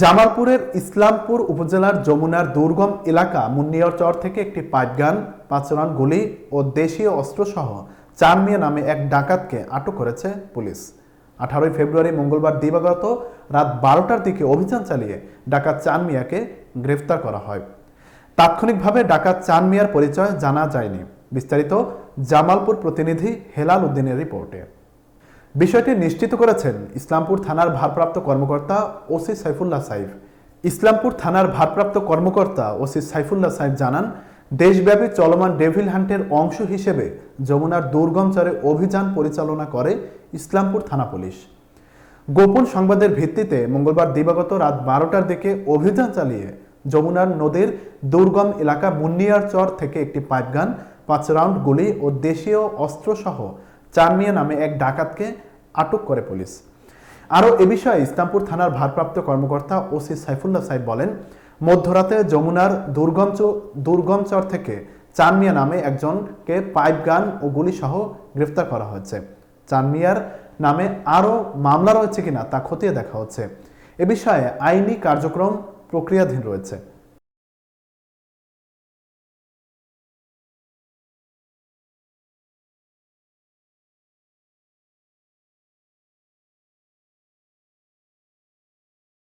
জামালপুরের ইসলামপুর উপজেলার যমুনার দুর্গম এলাকা মুন্নিয়র চর থেকে একটি পাইপগান, পাঁচরান গুলি ও দেশীয় অস্ত্রসহ চার মিয়া নামে এক ডাকাতকে আটক করেছে পুলিশ। আঠারোই ফেব্রুয়ারি মঙ্গলবার দিবাগত রাত বারোটার দিকে অভিযান চালিয়ে ডাকাত চান মিয়াকে গ্রেফতার করা হয়। তাৎক্ষণিকভাবে ডাকাত চান মিয়ার পরিচয় জানা যায়নি। বিস্তারিত জামালপুর প্রতিনিধি হেলাল উদ্দিনের রিপোর্টে। বিষয়টি নিশ্চিত করেছেন ইসলামপুর থানার ভারপ্রাপ্ত কর্মকর্তা ওসি সাইফুল্লাহ সাইফ। ইসলামপুর থানার ভারপ্রাপ্ত কর্মকর্তা ওসি সাইফুল্লাহ সাইফ জানান, দেশব্যাপী চলমান ডেভিল হান্টের অংশ হিসেবে যমুনার দুর্গম চরে অভিযান পরিচালনা করে ইসলামপুর থানা পুলিশ। গোপন সংবাদের ভিত্তিতে মঙ্গলবার দিবাগত রাত বারোটার দিকে অভিযান চালিয়ে যমুনার নদীর দুর্গম এলাকা মুন্নিয়ার চর থেকে একটি পাইপগান, পাঁচ রাউন্ড গুলি ও দেশীয় অস্ত্রসহ চানমিয়া নামে এক ডাকাতকে আটক করে পুলিশ। আরও এ বিষয়ে ইসলামপুর থানার ভারপ্রাপ্ত কর্মকর্তা ওসি সাইফুল্লাহ সাহেব বলেন, মধ্যরাতে যমুনার দুর্গম চ- দুর্গম চর থেকে চানমিয়া নামে একজনকে পাইপ গান ও গুলিসহ গ্রেফতার করা হয়েছে। চানমিয়ার নামে আরও মামলা রয়েছে কিনা তা খতিয়ে দেখা হচ্ছে। এ বিষয়ে আইনি কার্যক্রম প্রক্রিয়াধীন রয়েছে।